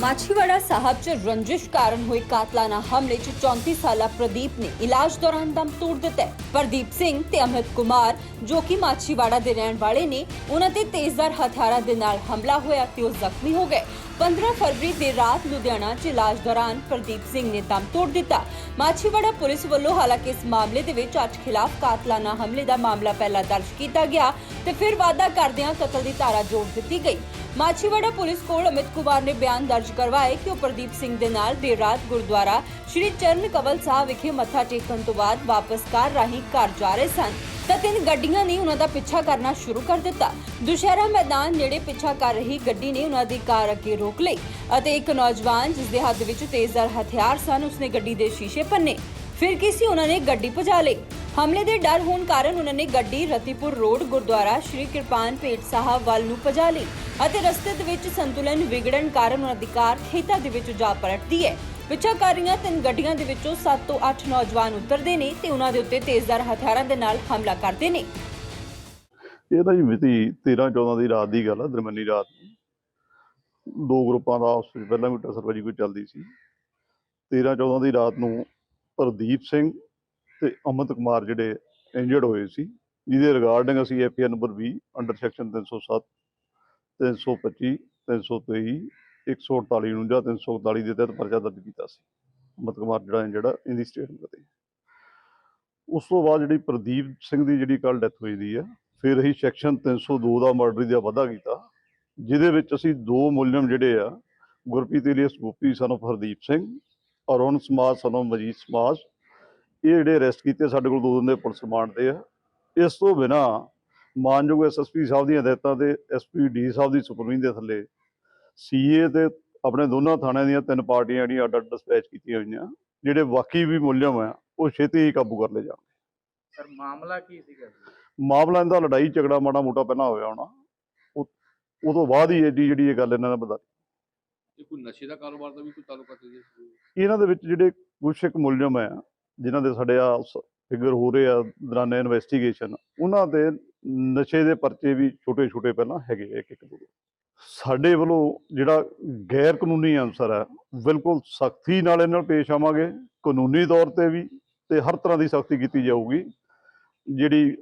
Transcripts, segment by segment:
ਮਾਛੀਵਾੜਾ ਸਾਹਿਬ 'ਚ ਰੰਜਿਸ਼ ਕਾਰਨ ਹੋਏ ਕਾਤਲਾਨਾ ਹਮਲੇ 'ਚ 34 ਸਾਲਾ ਪ੍ਰਦੀਪ ਨੇ ਇਲਾਜ ਦੌਰਾਨ ਦਮ ਤੋੜ ਦਿੱਤਾ ਪ੍ਰਦੀਪ ਸਿੰਘ ਤੇ ਅਮਿਤ ਕੁਮਾਰ, ਜੋ ਕਿ ਮਾਛੀਵਾੜਾ ਦੇ ਰਹਿਣ ਵਾਲੇ ਨੇ, ਉਹਨਾਂ ਤੇ ਤੇਜ਼ਧਾਰ ਹਥਿਆਰਾਂ ਦੇ ਨਾਲ ਹਮਲਾ ਹੋਇਆ ਤੇ ਉਹ ਜ਼ਖਮੀ ਹੋ ਗਏ। 15 ਫਰਵਰੀ ਦੀ ਰਾਤ ਲੁਧਿਆਣਾ 'ਚ ਇਲਾਜ ਦੌਰਾਨ ਪ੍ਰਦੀਪ ਸਿੰਘ ਨੇ ਦਮ ਤੋੜ ਦਿੱਤਾ। ਮਾਛੀਵਾੜਾ ਪੁਲਿਸ ਵੱਲੋਂ ਹਾਲਾਂਕਿ ਇਸ ਮਾਮਲੇ ਦੇ ਵਿੱਚ ਅੱਜ ਖਿਲਾਫ ਕਾਤਲਾਨਾ ਹਮਲੇ ਦਾ ਮਾਮਲਾ ਪਹਿਲਾਂ ਦਰਜ ਕੀਤਾ ਗਿਆ ਤੇ ਫਿਰ ਵਾਅਦਾ ਕਰਦਿਆਂ ਕਤਲ ਦੀ ਧਾਰਾ ਜੋੜ ਦਿੱਤੀ ਗਈ। ਮਾਛੀਵਾੜਾ ਪੁਲਿਸ ਕੋਲ ਅਮਿਤ ਕੁਮਾਰ ਨੇ ਬਿਆਨ ਦਰਜ ਕਰਵਾਏ ਕਿ ਉਹ ਪ੍ਰਦੀਪ ਸਿੰਘ ਦੇ ਨਾਲ ਦੇਰ ਰਾਤ ਗੁਰਦੁਆਰਾ ਸ਼੍ਰੀ ਚਰਨ ਕਵਲ ਸਾਹਿਬ ਵਿਖੇ ਮੱਥਾ ਟੇਕਣ ਤੋਂ ਬਾਅਦ ਵਾਪਸ ਕਾਰ ਰਾਹੀਂ ਘਰ ਜਾ ਰਹੇ ਸਨ। ਤਾਂ ਤਿੰਨ ਗੱਡੀਆਂ ਨੇ ਉਹਨਾਂ ਦਾ ਪਿੱਛਾ ਕਰਨਾ ਸ਼ੁਰੂ ਕਰ ਦਿੱਤਾ। ਦੁਸ਼ਹਿਰਾ ਮੈਦਾਨ ਨੇੜੇ ਪਿੱਛਾ ਕਰ ਰਹੀ ਗੱਡੀ ਨੇ ਉਹਨਾਂ ਦੀ ਕਾਰ ਅੱਗੇ ਰੋਕ ਲਈ ਅਤੇ ਇੱਕ ਨੌਜਵਾਨ ਜਿਸ ਦੇ ਹੱਥ ਵਿੱਚ ਤੇਜ਼ਧਾਰ ਹਥਿਆਰ ਸਨ, ਉਸਨੇ ਗੱਡੀ ਦੇ ਸ਼ੀਸ਼ੇ ਭੰਨੇ ਫਿਰ ਕਿਸੇ ਉਹਨਾਂ ਨੇ ਗੱਡੀ ਭਜਾ ਲਈ? ਹਮਲੇ ਦੇ ਡਰ ਹੋਣ ਕਾਰਨ ਉਹਨਾਂ ਨੇ ਗੱਡੀ ਰਤੀਪੁਰ ਰੋਡ ਗੁਰਦੁਆਰਾ ਸ਼੍ਰੀ ਕਿਰਪਾਨ ਭੇਟ ਸਾਹਿਬ ਵੱਲ ਨੂੰ ਭਜਾ ਲਈ ਅਤੇ ਰਸਤੇ ਦੇ ਵਿੱਚ ਸੰਤੁਲਨ ਵਿਗੜਨ ਕਾਰਨ ਉਹਨਾਂ ਦੀ ਕਾਰ ਖੇਤਾਂ ਦੇ ਵਿੱਚ ਜਾ ਪਲਟਦੀ ਹੈ। ਪਿੱਛਾ ਕਰ ਰਹੀਆਂ ਤਿੰਨ ਗੱਡੀਆਂ ਦੇ ਵਿੱਚੋਂ 7 ਤੋਂ 8 ਨੌਜਵਾਨ ਉਤਰਦੇ ਨੇ ਤੇ ਉਹਨਾਂ ਦੇ ਉੱਤੇ ਤੇਜ਼ਧਾਰ ਹਥਿਆਰਾਂ ਦੇ ਨਾਲ ਹਮਲਾ ਕਰਦੇ ਨੇ। ਇਹ ਤਾਂ ਜੀ ਮਿਤੀ 13 14 ਦੀ ਰਾਤ ਦੀ ਗੱਲ ਆ, ਦਰਮਿਆਨੀ ਰਾਤ ਦੋ। ਗਰੁੱਪਾਂ ਦਾ ਆਪਸ ਵਿੱਚ ਪਹਿਲਾਂ ਵੀ ਟਸਰਬਾਜੀ ਕੋਈ ਚੱਲਦੀ ਸੀ। 13 14 ਦੀ ਰਾਤ ਨੂੰ ਪ੍ਰਦੀਪ ਸਿੰਘ ਤੇ ਅਮਿਤ ਕੁਮਾਰ ਜਿਹੜੇ ਇੰਜਰਡ ਹੋਏ ਸੀ, ਜਿਹਦੇ ਰਿਗਾਰਡਿੰਗ ਅਸੀਂ ਐਫਆਰ ਨੰਬਰ 20 ਅੰਡਰ ਸੈਕਸ਼ਨ 307 325 323 148 ਨੂੰ ਜਾਂ 341 ਦੇ ਤਹਿਤ ਪਰਚਾ ਦਰਜ ਕੀਤਾ ਸੀ। ਅਮਿਤ ਕੁਮਾਰ ਜਿਹੜਾ ਜਿਹੜਾ ਇਹਦੀ ਸਟੇਟਮੈਂਟ ਤੇ। ਉਸ ਤੋਂ ਬਾਅਦ ਜਿਹੜੀ ਪ੍ਰਦੀਪ ਸਿੰਘ ਦੀ ਜਿਹੜੀ ਕੱਲ ਡੈਥ ਹੋਈ ਦੀ ਆ, ਫਿਰ ਅਸੀਂ ਸੈਕਸ਼ਨ 302 ਦਾ ਮਰਡਰ ਦਾ ਵਾਧਾ ਕੀਤਾ, ਜਿਹਦੇ ਵਿੱਚ ਅਸੀਂ ਦੋ ਮੁਲਜ਼ਮ ਜਿਹੜੇ ਆ, ਗੁਰਪ੍ਰੀਤ ਇਲੀਅਸ ਗੋਪੀ ਸਾਨੂੰ of ਹਰਦੀਪ ਸਿੰਘ, ਅਰੁਣ ਸਮਾਜ, son of ਮਜੀਦ ਸਮਾਜ, ਇਹ ਜਿਹੜੇ ਅਰੈਸਟ ਕੀਤੇ ਸਾਡੇ ਕੋਲ ਦੋ ਦਿਨ ਦੇ ਪੁਲਿਸ ਰਿਮਾਂਡ ਤੇ ਆ। ਇਸ ਤੋਂ ਬਿਨਾ ਮਾਨਯੋਗ ਐਸਐਸਪੀ ਸਾਹਿਬ ਦੀਆਂ ਹਦਾਇਤਾਂ ਤੇ ਐਸਪੀ ਡੀ ਸਾਹਿਬ ਦੀ ਸੁਪਰਵਿਜ਼ਨ ਦੇ ਥੱਲੇ ਸੀਏ ਤੇ ਆਪਣੇ ਦੋਨਾਂ ਥਾਣਿਆਂ ਦੀਆਂ ਤਿੰਨ ਪਾਰਟੀਆਂ ਜਿਹੜੀਆਂ ਅੱਡ ਅੱਡ ਡਿਸਪੈਚ ਕੀਤੀਆਂ ਹੋਈਆਂ ਜਿਹੜੇ ਬਾਕੀ ਵੀ ਮੁਲਜ਼ਮ ਆ ਉਹ ਛੇਤੀ ਹੀ ਕਾਬੂ ਕਰ ਲਏ ਜਾਣ ਸਰ ਮਾਮਲਾ ਕੀ ਸੀਗਾ? ਮਾਮਲਾ ਇਹਦਾ ਲੜਾਈ ਝਗੜਾ ਮਾੜਾ ਮੋਟਾ ਪਹਿਲਾਂ ਹੋਇਆ ਹੋਣਾ ਉਹ ਤੋਂ ਬਾਅਦ ਹੀ ਐਡੀ ਜਿਹੜੀ ਇਹ ਗੱਲ ਇਹਨਾਂ ਨੇ ਇਹ ਕੋਈ ਨਸ਼ੇ ਦਾ ਕਾਰੋਬਾਰ ਦਾ ਵੀ ਕੋਈ ਤਾਲੁਕਾ ਤੇ ਜੀ ਇਹਨਾਂ ਦੇ ਵਿੱਚ ਜਿਹੜੇ ਕੁਛ ਇੱਕ ਮੁਲਜ਼ਮ ਆ ਜਿਨ੍ਹਾਂ ਦੇ ਸਾਡੇ ਆ ਫਿਗਰ ਹੋ ਰਹੇ ਆ ਦੌਰਾਨ ਇਨਵੈਸਟੀਗੇਸ਼ਨ ਉਹਨਾਂ ਦੇ ਨਸ਼ੇ ਦੇ ਪਰਚੇ ਵੀ ਛੋਟੇ ਛੋਟੇ ਪਹਿਲਾਂ ਹੈਗੇ ਇੱਕ ਇੱਕ ਦੋ। ਸਾਡੇ ਵੱਲੋਂ ਜਿਹੜਾ ਗੈਰ ਕਾਨੂੰਨੀ ਅਨਸਰ ਹੈ ਬਿਲਕੁਲ ਸਖਤੀ ਨਾਲ ਇਹਨਾਂ ਪੇਸ਼ ਆਵਾਂਗੇ ਕਾਨੂੰਨੀ ਤੌਰ ਤੇ ਵੀ ਤੇ ਹਰ ਤਰ੍ਹਾਂ ਦੀ ਸਖਤੀ ਕੀਤੀ ਜਾਊਗੀ। ਜਿਹੜੀ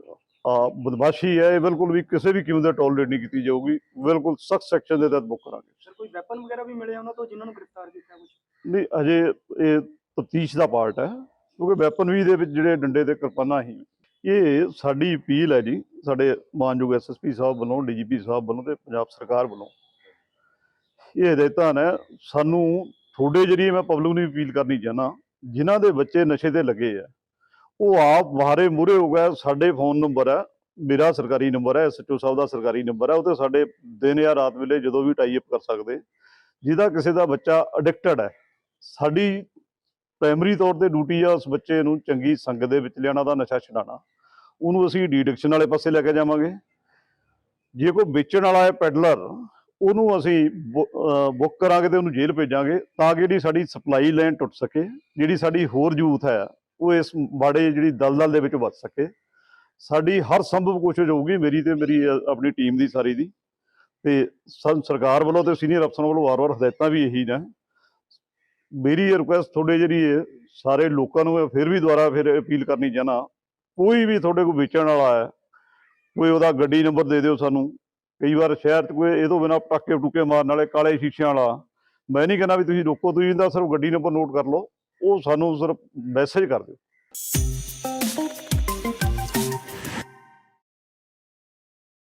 ਬਦਮਾਸ਼ੀ ਹੈ ਇਹ ਬਿਲਕੁਲ ਵੀ ਕਿਸੇ ਵੀ ਕਿਉਂ ਦਾ ਟੋਲਰੇਟ ਨਹੀਂ ਕੀਤੀ ਜਾਊਗੀ ਬਿਲਕੁਲ ਸਖਤ ਸੈਕਸ਼ਨ ਦੇ ਤਹਿਤ ਬੁੱਕ ਕਰਾਂਗੇ। ਸਰ ਕੋਈ ਵੈਪਨ ਵਗੈਰਾ ਵੀ ਮਿਲੇ ਉਹਨਾਂ ਤੋਂ ਜਿਨ੍ਹਾਂ ਨੂੰ ਗ੍ਰਿਫਤਾਰ ਕੀਤਾ ਕੁਝ ਨਹੀਂ ਅਜੇ ਇਹ ਤਫਤੀਸ਼ ਦਾ ਪਾਰਟ ਹੈ ਕਿਉਂਕਿ ਵੈਪਨ ਵੀ ਦੇ ਵਿੱਚ ਜਿਹੜੇ ਡੰਡੇ ਤੇ ਕਿਰਪਾਨਾਂ ਹੀ ਇਹ ਸਾਡੀ ਅਪੀਲ ਹੈ ਜੀ ਸਾਡੇ ਮਾਨਯੋਗ ਐਸਐਸਪੀ ਸਾਹਿਬ ਵੱਲੋਂ ਡੀਜੀਪੀ ਸਾਹਿਬ ਵੱਲੋਂ ਤੇ ਪੰਜਾਬ ਸਰਕਾਰ ਵੱਲੋਂ ਇਹ ਹਦਾਇਤਾਂ ਨੇ ਸਾਨੂੰ ਤੁਹਾਡੇ ਜਰੀਏ ਮੈਂ ਪਬਲਿਕ ਨੂੰ ਅਪੀਲ ਕਰਨੀ ਚਾਹਨਾ ਜਿਨ੍ਹਾਂ ਦੇ ਬੱਚੇ ਨਸ਼ੇ ਤੇ ਲੱਗੇ ਆ, ਉਹ ਆਪ ਵਾਰੇ ਮੂਰੇ ਹੋ ਗਏ, ਸਾਡੇ ਫੋਨ ਨੰਬਰ ਹੈ ਮੇਰਾ ਸਰਕਾਰੀ ਨੰਬਰ ਹੈ ਐਸਐਚਓ ਸਾਹਿਬ ਦਾ ਸਰਕਾਰੀ ਨੰਬਰ ਹੈ ਉਹ ਤੇ ਸਾਡੇ ਦਿਨ ਜਾਂ ਰਾਤ ਵੇਲੇ ਜਦੋਂ ਵੀ ਟਾਈ ਅਪ ਕਰ ਸਕਦੇ, ਜਿਹਦਾ ਕਿਸੇ ਦਾ ਬੱਚਾ ਅਡਿਕਟਡ ਹੈ ਸਾਡੀ ਪ੍ਰਾਇਮਰੀ ਤੌਰ ਤੇ ਡਿਊਟੀ ਆ ਉਸ ਬੱਚੇ ਨੂੰ ਚੰਗੀ ਸੰਗਤ ਦੇ ਵਿੱਚ ਲਿਆਉਣਾ ਦਾ ਨਸ਼ਾ ਛਡਾਉਣਾ। ਉਹਨੂੰ ਅਸੀਂ ਡੀਡਿਕਸ਼ਨ ਵਾਲੇ ਪਾਸੇ ਲੈ ਕੇ ਜਾਵਾਂਗੇ। ਜੇ ਕੋਈ ਵੇਚਣ ਵਾਲਾ ਹੈ ਪੈਡਲਰ ਉਹਨੂੰ ਅਸੀਂ ਬੁੱਕ ਕਰਾਂਗੇ ਤੇ ਉਹਨੂੰ ਜੇਲ੍ਹ ਭੇਜਾਂਗੇ ਤਾਂ ਕਿ ਜਿਹੜੀ ਸਾਡੀ ਸਪਲਾਈ ਲਾਈਨ ਟੁੱਟ ਸਕੇ, ਜਿਹੜੀ ਸਾਡੀ ਹੋਰ ਯੂਥ ਹੈ, ਉਹ ਇਸ ਬਾੜੇ ਜਿਹੜੀ ਦਲਦਲ ਦੇ ਵਿੱਚ ਬਚ ਸਕੇ। ਸਾਡੀ ਹਰ ਸੰਭਵ ਕੋਸ਼ਿਸ਼ ਹੋਊਗੀ ਮੇਰੀ ਤੇ ਮੇਰੀ ਆਪਣੀ ਟੀਮ ਦੀ ਸਾਰੀ ਦੀ। ਤੇ ਸੰ- ਸਰਕਾਰ ਵੱਲੋਂ ਤੇ ਸੀਨੀਅਰ ਅਫਸਰਾਂ ਵੱਲੋਂ ਵਾਰ-ਵਾਰ ਹਦਾਇਤਾਂ ਵੀ ਇਹੀ ਨੇ। ਮੇਰੀ ਰਿਕੁਐਸਟ ਤੁਹਾਡੇ ਜਿਹੜੀ ਹੈ ਸਾਰੇ ਲੋਕਾਂ ਨੂੰ ਮੈਂ ਫਿਰ ਵੀ ਦੁਬਾਰਾ ਫਿਰ ਅਪੀਲ ਕਰਨੀ ਚਾਹਨਾ ਕੋਈ ਵੀ ਤੁਹਾਡੇ ਕੋਲ ਵੇਚਣ ਵਾਲਾ ਹੈ, ਕੋਈ ਉਹਦਾ ਗੱਡੀ ਨੰਬਰ ਦੇ ਦਿਓ ਸਾਨੂੰ। ਕਈ ਵਾਰ ਸ਼ਹਿਰ 'ਚ ਕੋਈ ਇਹ ਤੋਂ ਬਿਨਾਂ ਪਟਾਕੇ ਟੁਕੇ ਮਾਰਨ ਵਾਲੇ ਕਾਲੇ ਸ਼ੀਸ਼ਿਆਂ ਵਾਲਾ। ਮੈਂ ਨਹੀਂ ਕਹਿੰਦਾ ਵੀ ਤੁਸੀਂ ਰੋਕੋ, ਤੁਸੀਂ ਇਹਦਾ ਸਿਰਫ ਗੱਡੀ ਨੰਬਰ ਨੋਟ ਕਰ ਲਓ, ਉਹ ਸਾਨੂੰ ਸਿਰਫ ਮੈਸੇਜ ਕਰ ਦਿਓ।